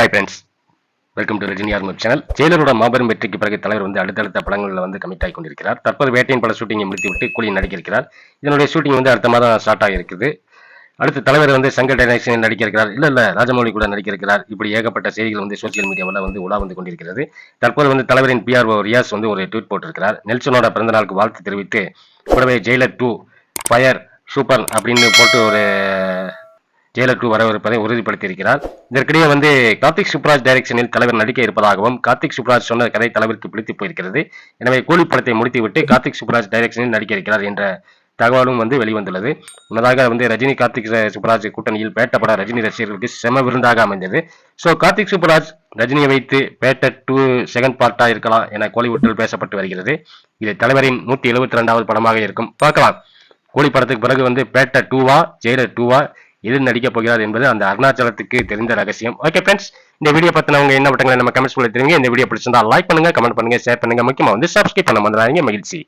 Hi friends welcome to Rajini armoured channel ஜெயிலரோட மாபெரும் வெற்றிக்கு பிறகு தலைவர் வந்து அடுத்தடுத்த படங்களில் வந்து கமிட் ஆகி கொண்டிருக்கிறார். தற்போது வேட்டையின் பல ஷூட்டிங்கை முடித்துவிட்டு கூலி நடிக்கிறார் இதனுடைய ஷூட்டிங் வந்து அடுத்த மாதம் ஸ்டார்ட் ஆகியிருக்குது. அடுத்து தலைவர் வந்து சங்கர் டைரக்ஷனில் நடிக்கிறார் இல்லை இல்லை ராஜமௌலி கூட நடிக்கிறார் இப்படி ஏகப்பட்ட செய்திகள் வந்து சோசியல் மீடியாவில் வந்து உலா வந்து கொண்டிருக்கிறது. தற்போது வந்து தலைவரின் பிஆர்ஓ ரியாஸ் வந்து ஒரு ட்வீட் போட்டிருக்கிறார். நெல்சனோட பிறந்தநாளுக்கு வாழ்த்து தெரிவித்து கூடவே ஜெயிலர் டூ ஃபயர் சூப்பர் அப்படின்னு போட்டு ஒரு ஜெயலர் டூ வரவிருப்பதை உறுதிப்படுத்தியிருக்கிறார். இதற்கிடையே வந்து கார்த்திக் சுப்ராஜ் டைரக்ஷனில் தலைவர் நடிக்க இருப்பதாகவும் கார்த்திக் சுப்ராஜ் சொன்ன கதை தலைவருக்கு பிடித்து போயிருக்கிறது. எனவே கூலி படத்தை முடித்துவிட்டு கார்த்திக் சுப்ராஜ் டைரக்ஷனில் நடிக்க இருக்கிறார் என்ற தகவலும் வந்து வெளிவந்துள்ளது. முன்னதாக வந்து ரஜினி கார்த்திக் சுப்ராஜ் கூட்டணியில் பேட்ட பட ரஜினி ரசிகர்களுக்கு செம விருந்தாக அமைந்தது. ஸோ கார்த்திக் சுப்ராஜ் ரஜினியை வைத்து பேட்ட டூ செகண்ட் பார்ட்டா இருக்கலாம் என கோலிவுட்டில் பேசப்பட்டு வருகிறது. இது தலைவரின் நூத்தி எழுபத்தி ரெண்டாவது படமாக இருக்கும். பார்க்கலாம். கோழி படத்துக்கு பிறகு வந்து பேட்ட டூவா ஜெயலர் டூவா எது நடிக்க போகிறார் என்பது அந்த அருணாச்சலத்துக்கு தெரிந்த ரகசியம். ஓகே ஃப்ரெண்ட்ஸ் இந்த வீடியோ பத்தினவங்க என்ன பட்டங்களை நம்ம கமெண்ட்ஸ் பண்ணி தெரியுங்க இந்த வீடியோ பிடிச்சிருந்தா லைக் பண்ணுங்க கமெண்ட் பண்ணுங்க ஷேர் பண்ணுங்க. முக்கியமாக வந்து சப்ஸ்கிரைப் பண்ண வந்துடாதீங்க மகிழ்ச்சி.